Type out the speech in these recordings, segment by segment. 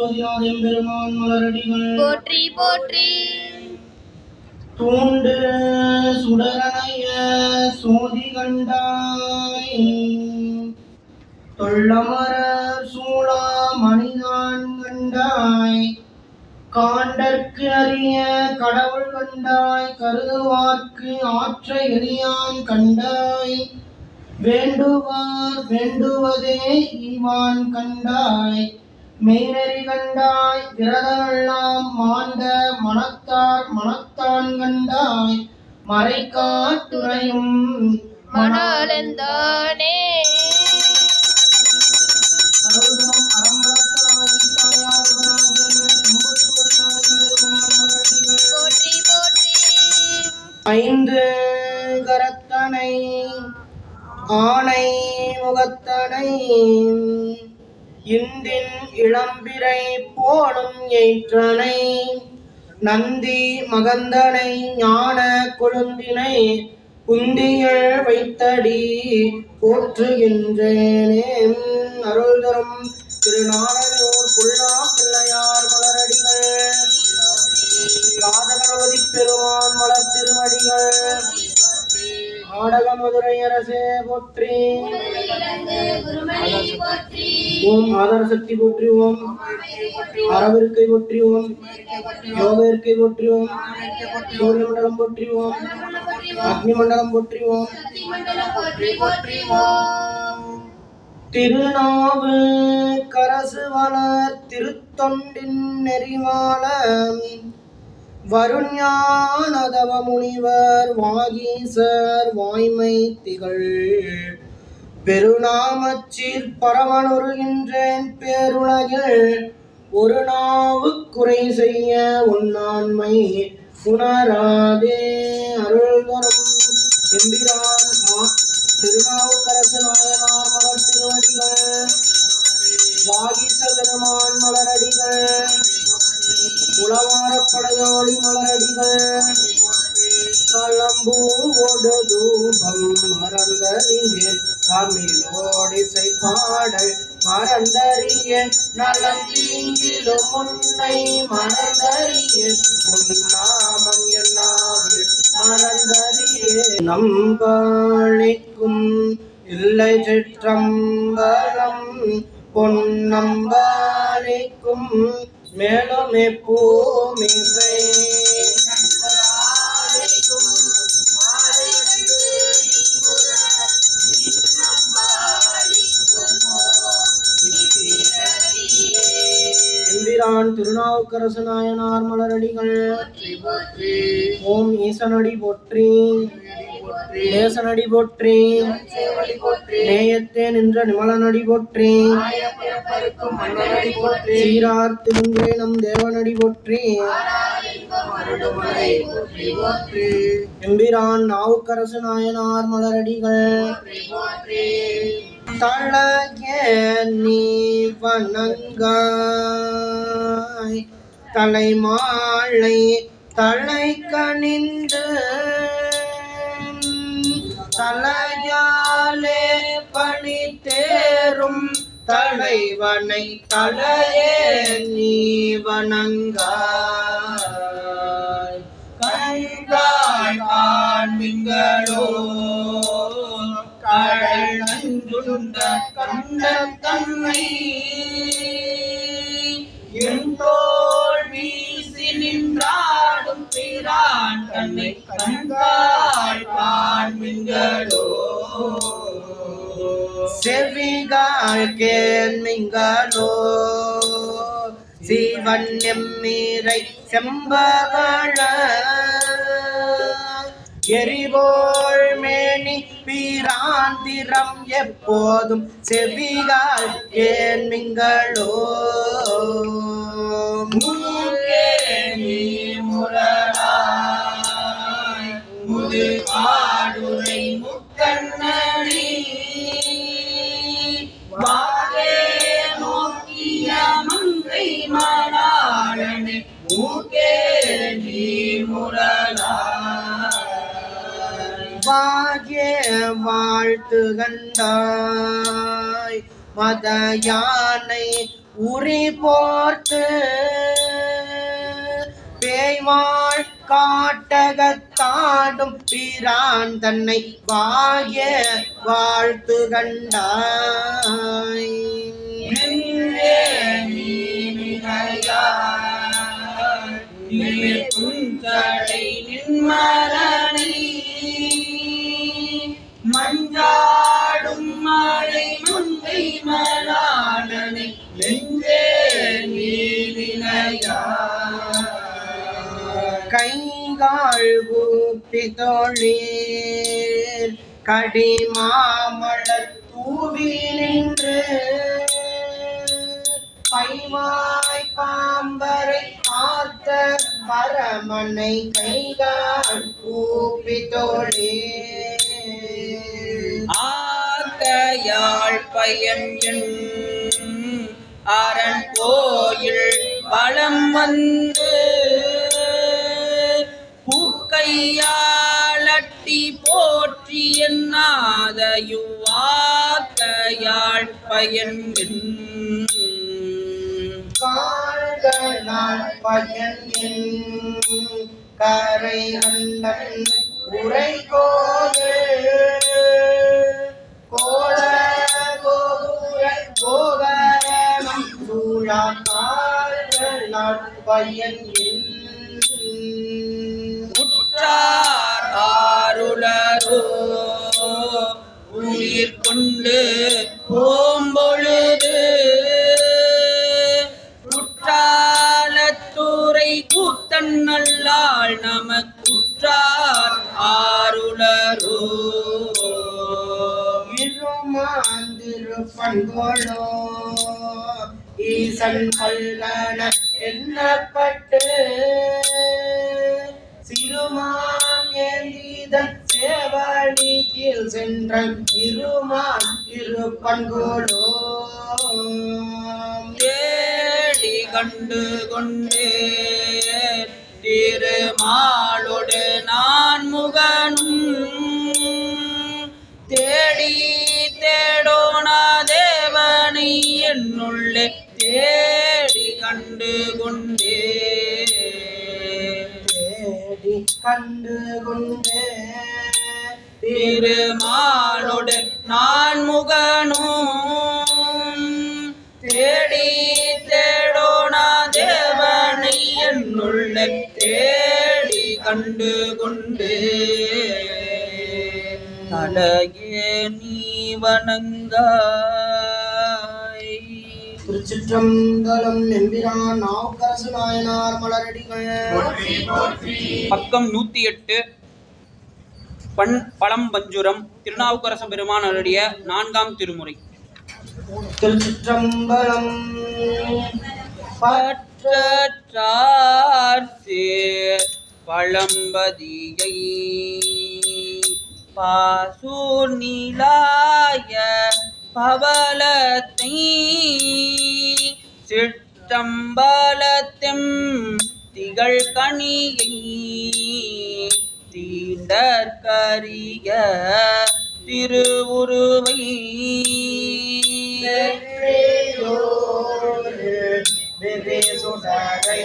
எம்பெருமான் மலரடிகள். போற்றி போற்றி. தூண்டு சுடரணைய சோதி கண்டாய். தொள்ளமரர் சூழா மணிதான் கண்டாய். காண்டற்கு அறிய கடவுள் கண்டாய். கருதுவார்க்கு ஆற்ற எளியான் கண்டாய். வேண்டுவார் வேண்டுவதே ஈவான் கண்டாய். மெய்நெறி கண்டாய் விரதமெல்லாம் மாண்ட மனத்தார் மனத்தான் கண்டாய் மறைக்காட்டுரையும் மணாலந்தானே ஐந்து கரத்தனை ஆனை முகத்தனை இந்தின் இளம்பிரை போலும் ஏற்றனை நந்தி மகந்தனை ஞான கொழுந்தினை குந்தியள் வைத்தடி போற்றுகின்றேனே. அருள் தரும் திருநாளையோர் புல்லா பிள்ளையார் மலரடிகள் ராஜகணபதி பெருமான் மலர் திருமடிகள் நாடக மதுரை அரசே போற்றி. ஓம் ஆதார சக்தி போற்றி ஓம் அறவிற்கை போற்றி ஓம் யோக இருக்கை போற்றி ஓம் சூரிய மண்டலம் போற்றி ஓம் அக்னி மண்டலம் போற்றி ஓம் திருநாவு கரசு வளர் திருத்தொண்டின் நெறிவாள வருண்யானதவ முனிவர் வாகீசர் வாய்மை திகழ். பெருநாமச்சீர் பரவனுருகின்றேன் பேருலகில். ஒரு நாவு குறை செய்ய உன்னான்மை உணராதே அருள் தரும் எம்பிரான் திருநாவுக்கரசு நாயனார் மலர் திருவடிகள். வாகீச பெருமான் மலரடிகள். உளவாரப்படையாளி மலரடிகள். களம்பூவோடு தூபம் மறந்தறியேன் தமிழோடிசை பாடல் மறந்தறியேன் நலம் தீங்கிலும் முன்னை மறந்தறியேன் உன்னாமம் என்னாவில் மறந்தறியேன் நம்பாளிக்கும் இல்லை சிற்றம்பலம். பொன்னம்பாளிக்கும் மேலும் பூமிசை எம்பிரான் திருநாவுக்கரசு நாயனார் மலரடிகள். ஓம் ஈசனடி போற்றி. நேசனடி போற்றி. நேயத்தே நின்ற நிமலனடி போற்றி. சீரார் திருங்கே நம் தேவனடி போற்றி. எம்பிரான் நாவுக்கரசு நாயனார் மலரடிகள். தழக நீ வணங்காய். தலைமாலை தலை கணிந்து சலையாலே பணி தேரும் தலைவனை தலையே நீ வணங்காய். கண்காள் காண்பிங்களோ கடல் நஞ்சுண்ட கண்ட தன்னை. என் வீசி நின்றாடும் பிரான் தன்னை கண்காள் காண்பிங்களோ செவிகால் கேள்மிங்களோ சிவன் நீரை செம்பவள. எரிவோள் மேனி பீராந்திரம் எப்போதும் செவிகால் ஏன்மிங்களோ மூக்கே நீ முரண முது பாடுரை முக்கண்ணனி. வாகே நோக்கிய மங்கை மாடாளனை மூக்கே நீ முரளாய். வாகிய வாழ்த்து கண்டாய் மத யானை உரி போர்த்து. பேய்வாழ் பேய்வாள் காட்டகத்தாடும் பிரான் தன்னை வாகிய வாழ்த்து கண்டாய். மஞ்சாடும் மழை மங்கை மலாடனை நெஞ்சே கைகால் ஊப்பி தொழில் கடிமாமலர் தூவி நின்று பைவாய் பாம்பரை பார்த்த பரமனை கைகால் கூப்பி தொழில் ஆக்கையாள் பயன் என் அரண் கோயில் வளம் வந்து கையாளட்டி போற்றி என்னாதையுவாக்கையாள் பயன் கரை கண்டன் உரை கோயில் கோல கோபுர கோகரணம் சூழா ஆருளரோ உயிர் கொண்டு ஓம்பொழுது குற்றாலத்துறை கூத்தன் நல்லாள் நமக்குற்றார் ஆருளரோ இருமாந்திருப்பண்கோளோ ஈசன் பல்கன என்னப்பட்டு திருமான் ஏந்திதன் சேவடி கீழ் சென்றன். இருமான் இருப்பண்கோளோ ஏடி கண்டு கொண்டே. திருமாலோடு நான் கண்டு கொண்டே. திருமாலோடு நான் முகனும் தேடி தேடோனா தேவனை என்னுள்ள. தேடி கண்டு கொண்டு. அழகே நீ வணங்காய் திருச்சிற்றம்பலம் எம்பிரான் நாவுக்கரசு நாயனார் மலரடிகள். பக்கம் நூத்தி எட்டு பண் பழம் பஞ்சுரம் திருநாவுக்கரச பெருமானருடைய நான்காம் திருமுறை. திருச்சிற்றம்பலம் பற்றார் சேர் பழம்பதியை பாசூர் நீலாய பவலத்தை சிற்றம்பலத்தெம் திகழ் கணியை தீண்டற்கரிய திருவுருவை. சுடரை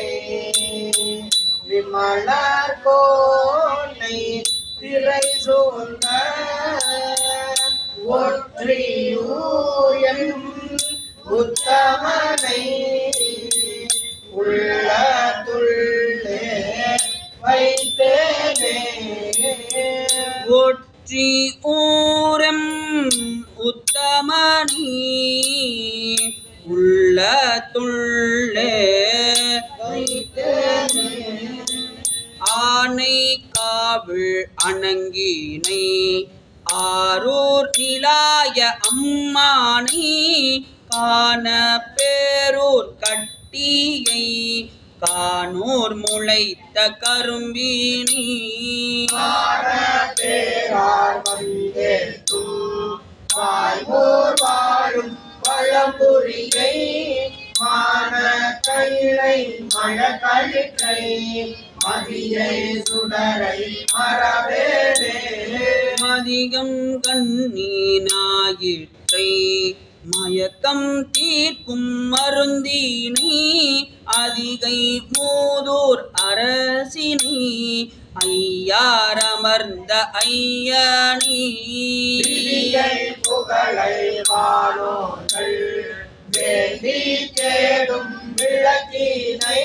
விமலர் கோனை திரை சூழ்ந்த ஒற்றியூயம் உத்தமனை உள்ளதுள்ளே வைத்தேனே. ஒற்றி ஊரம் உத்தமணி உள்ளதுள்ளே வைத்தேனே. ஆனை காவல் அணங்கினை நிலாய அம்மானை காண பேரூர் கட்டியை காணோர் முளைத்த கரும்பினி வாழும் பழம்புரியை மான கைலை கழுக்கை மதியை சுடரை மரவேலே மதியம் கண்ணி ஞாயிற்றை மயக்கம் தீர்க்கும் மருந்தினை அதிகை மூதூர் அரசினை ஐயார் அமர்ந்த ஐயனி புகழை வானோர்கள் வேண்டி தேடும் விளக்கினை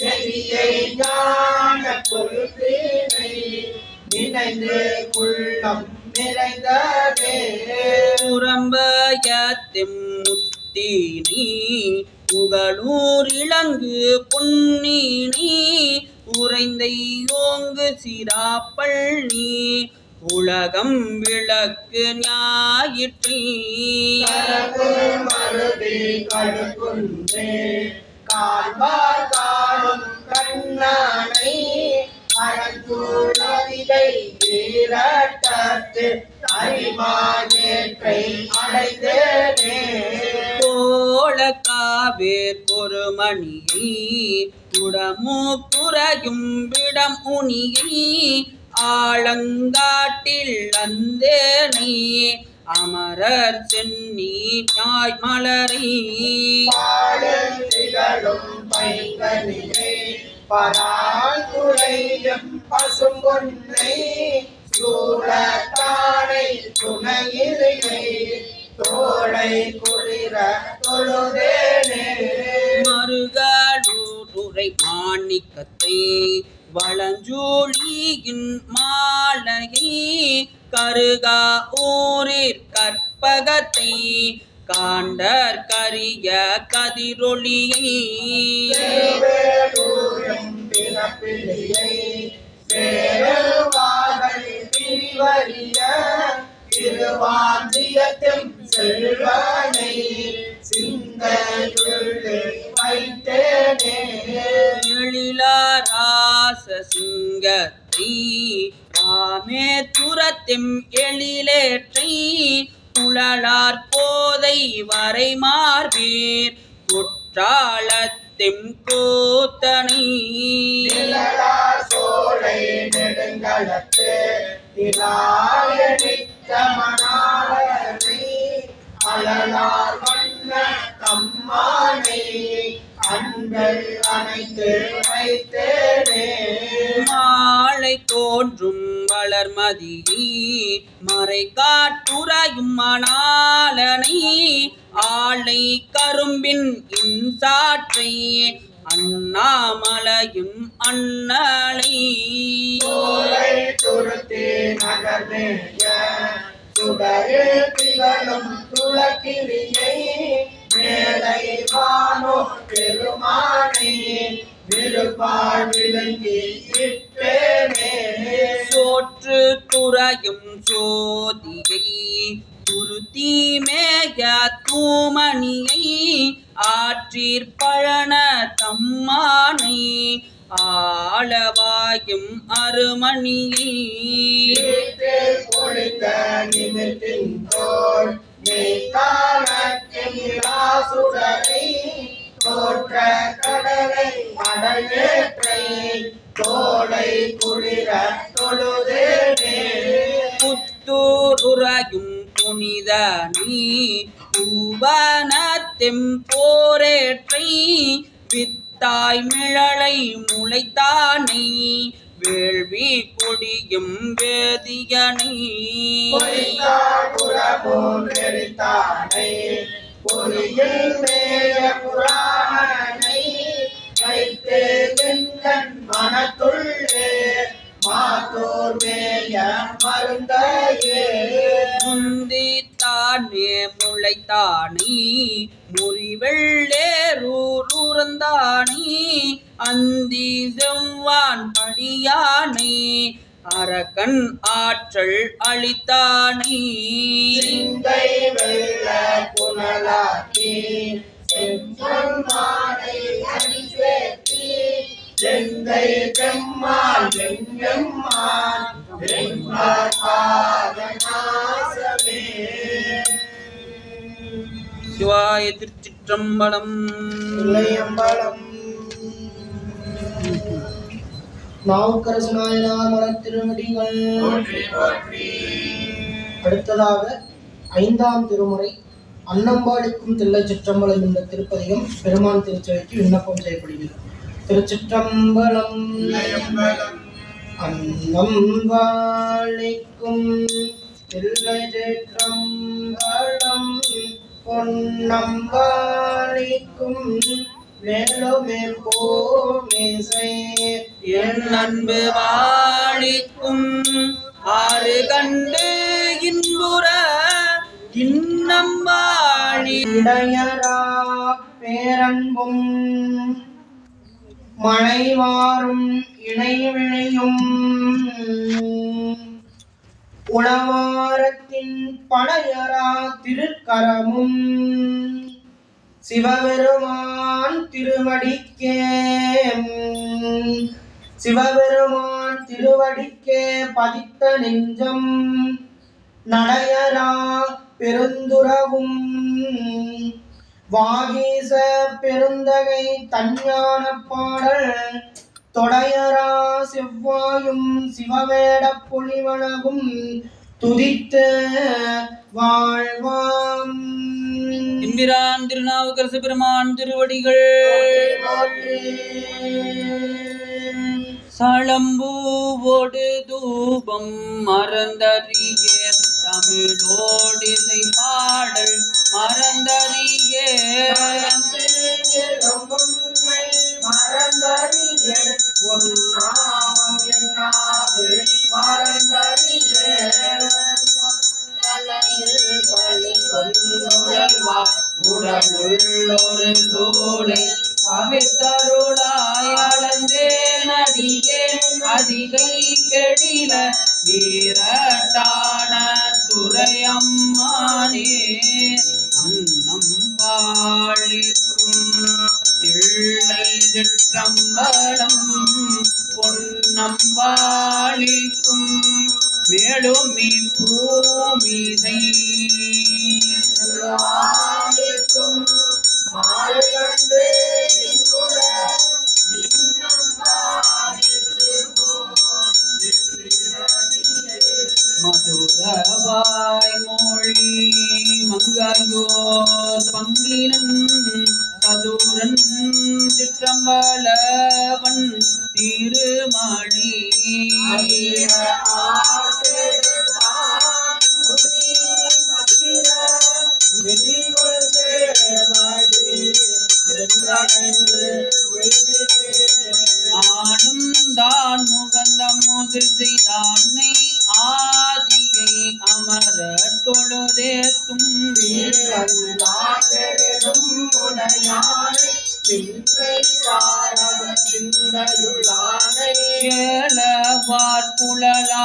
நெறியை ஞான கொள்கினை நினைந்து உள்ளம் நிறைந்ததே. புறம்பயத்திம் முத்தினை புகழூர் இளங்கு பொன்னினை உறைந்தை ஓங்கு சிராப்பள்ளி உலகம் விளக்கு ஞாயிற்றை. காண்பார் காணும் கண்ணனை அறந்தூழவிதை வீரட்டத்து அரிமானேற்றை அடைந்தேனே. கோள பொறுமணியை புறையும் விடம் உனியை ஆழங்காட்டில் அந்தேனை அமரர் சென்னி நாய் மலரை பசும்பொன்னை சூழத்தானை துணையிலை தோளை குளிர தொழுதேனே. மருகலூரை மாணிக்கத்தை வளஞ்சூழியின் மாலையை கருகா ஊரிற் கற்பகத்தை காண்டர் கரிய கதிரொளியை. செல்வன தெம் எழிலேற்றை குழலார் போதை வரை மார்பீர் குற்றாலத்திம் கூத்தனை. நிழலார் சோலை நெடுங்களத்து அழலார் வண்ண கம்மானை அன்பல் அணைத்து வைத்தேனே மாலை தோன்றும் வளர்மதியை மறை காட்டுரையும் மணாலனை ஆளை கரும்பின் இன்சாற்றை அண்ணாமலையும் அண்ணலை. துருத்தி நகர்மேய சுடரில் திகழும் துளக்கிரியை மேலை வானோ பெருமானே விருப்பால் விளங்கி இட்டேனே. சோற்று துறையும் சோதியை துருத்தி மேய தூமணியை ஆற்றீர் பழன தம்மானை ஆளவாயும் அருமணியை. பொழிந்த நிமித்தின் தோல் சுடரை தோற்ற கடலை அடலேற்றை தோளை குளிர தொழுதேனே. புத்தூர் உறையும் போரேற்றை வித்தாய் மிழலை முளைத்தானை வேள்வி கொடியும் வேதியனை. மனத்துள்ளே. மாத்தோர் மேய மருந்தையே. முந்தி தானே முளைத்தானே? முறிவெள்ளேரூருந்தானே அந்தி செவ்வான் படியானை அரக்கன் ஆற்றல் அளித்தானே? வெள்ள புனலாக்கி செம்பொன் மாலை அணி சேர்த்தி சிவாய திருச்சிற்றம்பலம். தில்லையம்பலம் திருவடிகள். அடுத்ததாக ஐந்தாம் திருமுறை அன்னம்பாடிக்கும் தில்லை சிற்றம்பலம் என்ற திருப்பதியும் பெருமான் திருச்சபைக்கு விண்ணப்பம் செய்யப்படுகிறது. திருச்சிற்றம்பலம். அன்னம்பாளிக்கும் தில்லை சிற்றம்பலம் பொன்னம்பாளிக்கும் மேலுமேல் போமிசை என் அன்பு வாழிக்கும் ஆறு கண்டு இன்புற இன்னம் வாழி இடையரா பேரன்பும் மழைவாரும் இணைவிழையும் உணவாரத் உளவாரத்தின் படையரா திருக்கரமும். சிவபெருமான் திருவடிக்கே. சிவபெருமான் திருவடிக்கே பதித்த நெஞ்சம். நடையரா பெருந்துறவும். வாகீச பெருந்தகை தஞ்ஞான பாடல். தொடையரா செவ்வாயும் சிவவேட பொழிவனவும் துதித்து வாழ்வாம். இம்பிரான் திருநாவுக்கரசு பெருமான் திருவடிகள். சளம்பூவோடு தூபம் மறந்தறியேன் தமிழோடிசை பாடல் மறந்தறியேன் உடலுள்ளொரு சூளை தவிர்த்தருளாய் அளந்தேன் அடியேன் அதிகை கெடில வீரட்டான துறையம்மானே அன்னம் பாழிக்கும் திள்ளை திட்டம்பலம் பொன்னம் மேலும் பூமிதை.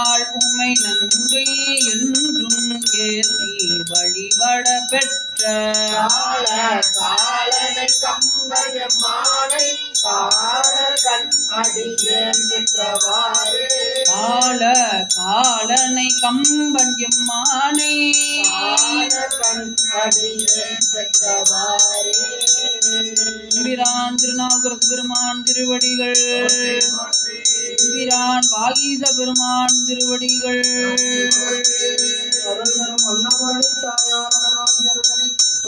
புலலால் உமை நங்கை என்றும் ஏற்றி வழிபட பெற்ற கால காலனை கம்பன் எம்மானை பிரான் திருநாவுக்கரசு பெருமான் திருவடிகள் எம்பிரான் வாகீச பெருமான் திருவடிகள். அருள்தரும் அன்னபூரணி தாயாருடனாகிய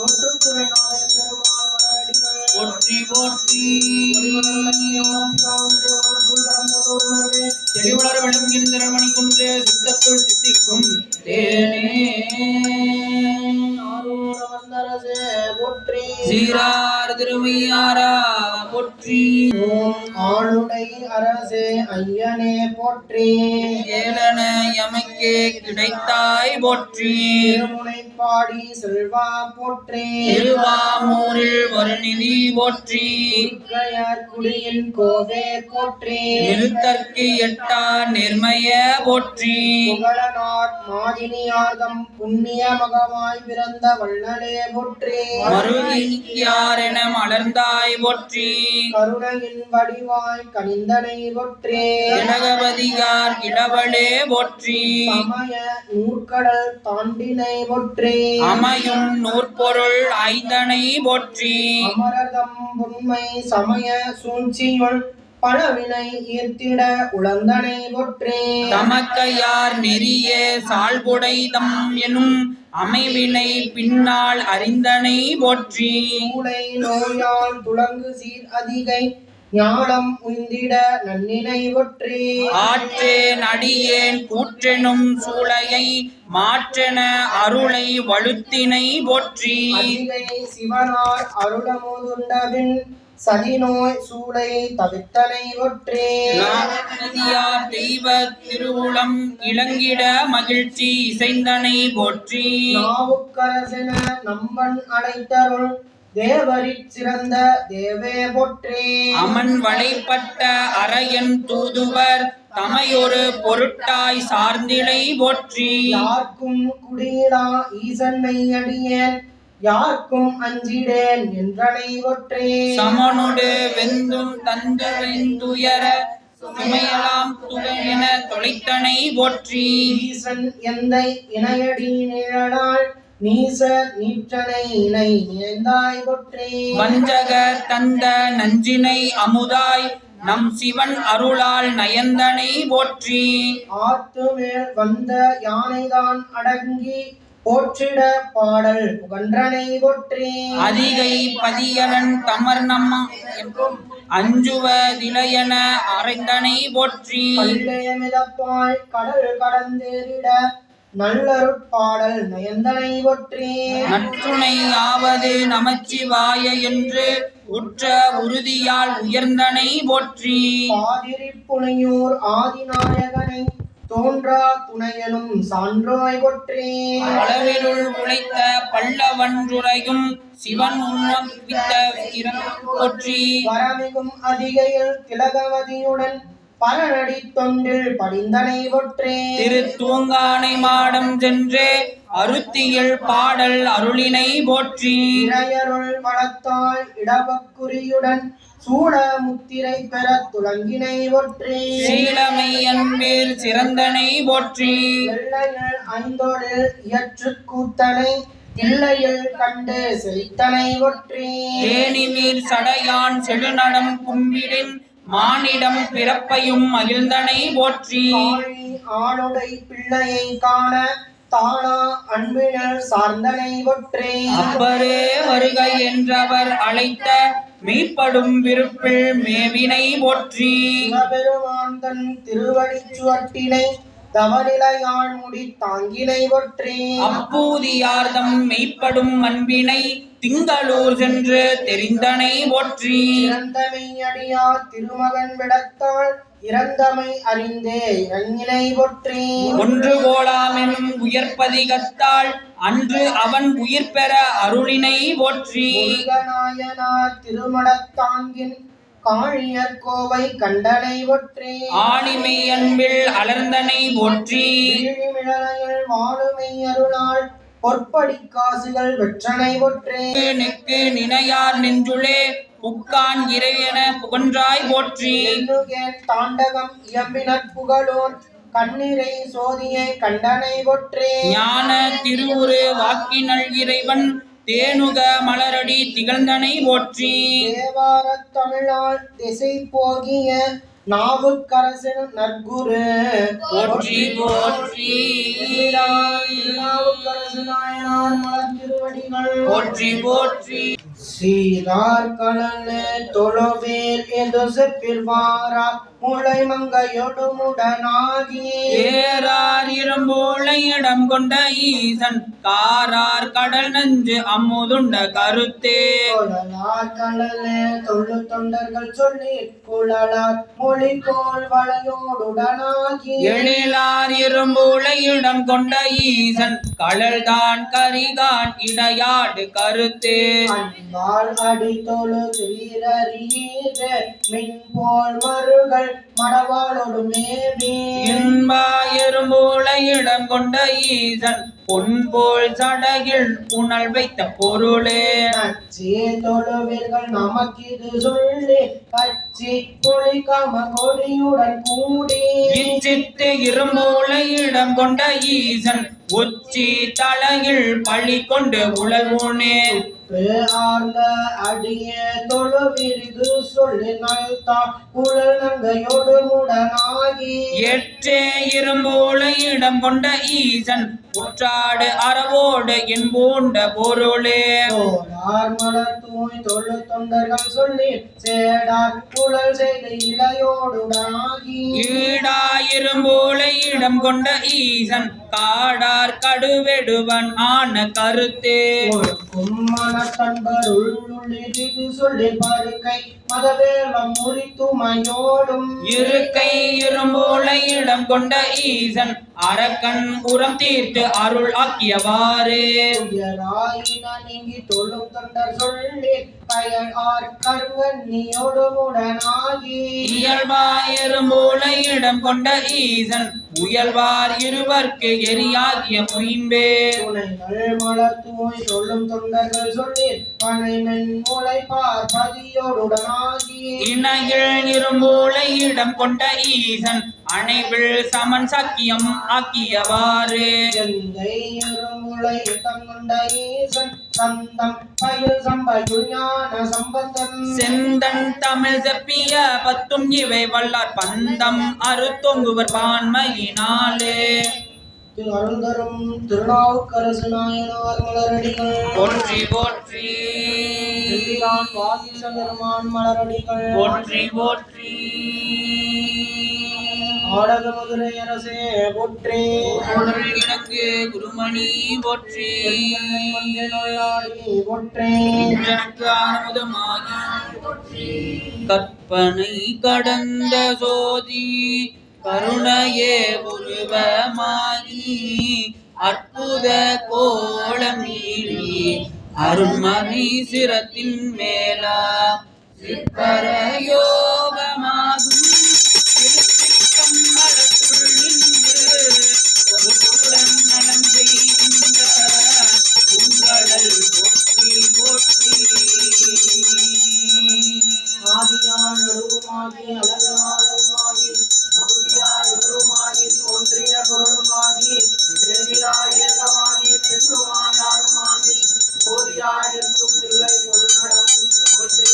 அருள்களை நாளைய பெருமான். போற்றி உணர்வே தெளிவுளர் விளங்குகின்ற மணி குன்று சித்தத்துள் தித்திக்கும் தேனே. சீரார் திருமையாரா போற்றி. ஓம் ஆளுடை அரசே ஐயனே போற்றி. ஏளன எமக்கே கிடைத்தாய் போற்றி. செல்வா போற்றி. திருவாமூரில் வருநிதி போற்றி. குடியின் கோவே போற்றி. நிறுத்தற்கு எட்டா நிர்மய போற்றி. மாதினியார்தம் புண்ணிய மகமாய் பிறந்த வள்ளலே போற்றி. மருகியாரென மலர்ந்தாய் போற்றி. கருணையின் வடிவாய் கனிந்தனை போற்றி. திலகபதியார் கிழவளே போற்றி. சமய நூற்கடல் தாண்டினை போற்றி. அமையும் நூற்பொருள் ஐந்தனை போற்றி. அமரதம் உண்மை சமய சூழ்ச்சியுள் பலவினை ஈர்த்திட உளந்தனை போற்றி. தமக்கையார் நெறிய சால்புடை தம் எனும் அமைவினை பின்னால் அறிந்தனை போற்றி. நோயால் துளங்கு சீர் அதிகை ஞானம் உய்ந்திட நன்னினை போற்றி ஆற்றேன் அடியேன் கூற்றெனும் சூளையை மாற்றென அருளை வழுத்தினை அதிகை சிவனார் அருளமுதுண்டபின் சதிநோய் சூளை தவித்தனை போற்றி நதியார் தெய்வ திருவுளம் இளங்கிட மகிழ்ச்சி இசைந்தனை போற்றி. நாவுக்கரசென நம்பன் அழைத்தருள் தேவரிற் சிறந்த தேவே போற்றி. அமன் வளைப்பட்ட அரையன் தூதுவர் தமையொரு பொருட்டாய் சார்ந்திலை போற்றி. யார்க்கும் குடியிடா ஈசன்மை அடியேன் யார்க்கும் அஞ்சிடேன் என்றனை போற்றி. சமனொடு வெந்தும் தந்தரின் துயர சுமையலாம் துகையென தொலைத்தனை போற்றி. ஈசன் எந்தை இணையடி நிழலால் நீச நீற்றனை இணை நினைந்தாய் போற்றி வஞ்சகர் தந்த நஞ்சினை அமுதாய் நம் சிவன் அருளால் நயந்தனை போற்றி. ஆத்து மேல் வந்த யானைதான் அடங்கி போற்றிட பாடல் புகன்றனை போற்றி. அதிகை பதியலன் தமர் நம்ம அஞ்சுவதிலையென அறைந்தனை போற்றி. பல்லே மிதப்பாய் கடல் கடந்தேறிட நல்லருட்பாடல் நயந்தனை போற்றி நற்றுணை ஆவது நமச்சிவாய என்று உற்ற உறுதியால் உயர்ந்தனை போற்றி. பாதிரி புனையூர் ஆதிநாயகனை தோன்றா துணையனும் சான்றோய் போற்றி அளவிலுள் உழைத்த பல்லவன்றுரையும் சிவன் உணவித்த கிரண் போற்றி. வரமிகும் அதிகையில் திலகவதியுடன் பரநடி தொண்டில் படிந்தனை போற்றி திரு தூங்கானை மாடம் சென்றே அருத்தியில் பாடல் அருளினை போற்றி. இறையருள் வளத்தால் இடவக்குறியுடன் சூட முத்திரை பெற துளங்கினை போற்றி சீலமை அன்பில் சிறந்தனை போற்றி. எல்லையில் ஐந்தோடில் இயற்று கூத்தனை தில்லையில் கண்டு செழித்தனை போற்றி தேனிமீர் சடையான் செடுநடம் கும்பிடின் மானிடம் பிறப்பையும் மகிழ்ந்தனை போற்றி. ஆணுடை பிள்ளையை காண தானா அன்பினர் சார்ந்தனை போற்றி அப்பரே வருக என்றவர் அழைத்த மீட்படும் விருப்பில் மேவினை போற்றி. சிவபெருமான் தன் திருவடிச் சுவட்டினை தவநிலையாள் முடி தாங்கினை போற்றி அப்பூதியார்தம் மெய்ப்படும் அன்பினை திங்களூர் சென்று தெரிந்தனை போற்றி இறந்தமை அடியார் திருமகன் விடத்தால் இறந்தமை அறிந்தே இறங்கினை போற்றி ஒன்று கோலாமெனும் உயர்ப்பதிகத்தால் அன்று அவன் உயிர் பெற அருளினை போற்றி முருகநாயனார் திருமணத்தாங்கின் காழியர் கோவை கண்டனை போற்றி ஆணிமை அன்பில் அலர்ந்தனை விழிமிழலையில் வாழுமை அருளால் பொற்படி காசுகள் வெற்றனை போற்றி நெக்கு நினையார் நெஞ்சுளே புக்கான் இறையென புகன்றாய் போற்றி. தாண்டகம் இயம்பினர் புகழோர் கண்ணீரை சோதியை கண்டனை போற்றி ஞான திருவுரு வாக்கினல் இறைவன் தேனுக மலரடி திகழ்ந்தனை போற்றி. தேவாரத் தமிழால் திசை போகிய நாவுக்கரசன் நற்குரு. போற்றி போற்றி. நாவுக்கரசு நாயனார் மலர் திருவடிகள். போற்றி போற்றி. சீரார் கலனு தொழுவேல் எது செப்பில் வாரா முளை மங்கையொடு முடனாகி ஏறார் இரும்போலை இடம் கொண்ட ஈசன் காரார் கடல் நஞ்சு அம்முதுண்ட கருத்தே. குழலார் கலனு தொழு தொண்டர்கள் சொல்லி குழலார் மொழிகோள் வளையோடுடனாகி எழிலார் இரும்புலை இடம் கொண்ட ஈசன் கடல்தான் கரிகான் இடையாடு கருத்தே. அன்பால் அடி தொழு வீரரீர மின் போல் மருகள் மடவாளோடு இன்பா இரும்புலை இடம் கொண்ட ஈசன் பொன்போல் சடையில் புனல் வைத்த பொருளே. நச்சி தொழுவீர்கள் நமக்கிது சொல்லி கச்சி பொழிக்காம கொடியுடன் கூடி. இச்சித்து இரும்புலை இடம் கொண்ட ஈசன் உச்சி தலையில் பழி கொண்டு உழல்வோனே ஆர்ந்த அடிய தொழுவிரிது சொல்லி நல்தான் குழல் நங்கையோடு முடனாகி. எற்றே இரும்புலை இடம் கொண்ட ஈசன். உற்றாடு அறவோடு என்பூண்ட பொருளே. மலர் தூய் தொழு தொண்டர்கள் சொல்லி சேடார். குழல் செய்து இளையோடுடனாகி ஈடாயிரும்போலை இடம் கொண்ட ஈசன். காடார் கடுவெடுவன் ஆன கருத்தே. சொல்லி பருக்கை மதவேலம் முறித்துமையோடும். இருக்கை இரும்போலை இடம் கொண்ட ஈசன் அரக்கன் உரம் தீர்த்து அருள் ஆக்கியவாறு. நீங்கி தொழும் தொண்டர் சொல்லி பயன் ஆர் கருங்கண்ணியோடு முடனாகி இயல்பாயிரும்போலை இடம் கொண்ட ஈசன் முயல்வார் இருவர்க்கு எரியாகிய முயம்பே துணைகள் மலர் தூய் தொழும் தொண்டர்கள் சொல்லி பனை மென் முளைப்பார் பதியோடுடனாகி இணையில் இரும்போலை இடம் கொண்ட ஈசன் அணைவில் சமன் சக்கியம் ஆக்கியவாறு. செந்தன் தமிழ் செப்பிய பத்தும் இவை வல்லார் பந்தம் அறுத்தொங்குவர் பான்மையினாலே. திரு அருள் தரும் திருநாவுக்கரசு நாயனார் மலரடிகள். போற்றி போற்றி. வாகீச பெருமான் மலரடிகள். போற்றி போற்றி. ஆடக மதுரை அரசே போற்றே. எனக்கு குருமணி போற்றி. போற்றே. எனக்கு ஆனமுதமாகி கற்பனை கடந்த சோதி கருணையே உருவமாகி அற்புத கோலம் நீடி அருண்மணி சிரத்தின் மேலா. சிற்பர நடுவுமாகி அழகாலுமாகி உறுதியாய் உருமாகி தோன்றிய பொருளுமாகி எதிராய் ஏகமாகி பெற்றுமாயாருமாகி போதியாய் இருக்கும் தில்லை பொது நடக்கும்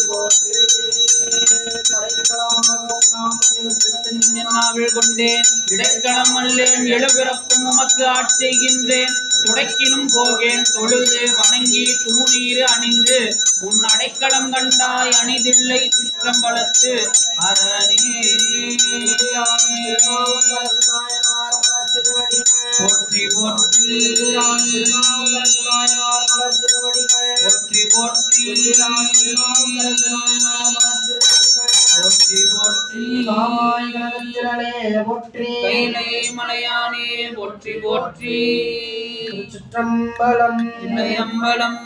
போற்றி. கொண்டேன். இடைக்களம் அல்லேன் எழுபிறப்பும் உமக்கு ஆட்செய்கின்றேன் துடைக்கினும் போகேன் தொழுது வணங்கி தூணீரு அணிந்து உன் அடைக்கலம் கண்டாய் அணிதில்லை சிற்றம்பலத்து போற்றி போற்றி. போற்றி போற்றி போற்றி போற்றி போற்றி கைலை மலையானே போற்றி போற்றி சிற்றம்பலம். இளையம்பலம்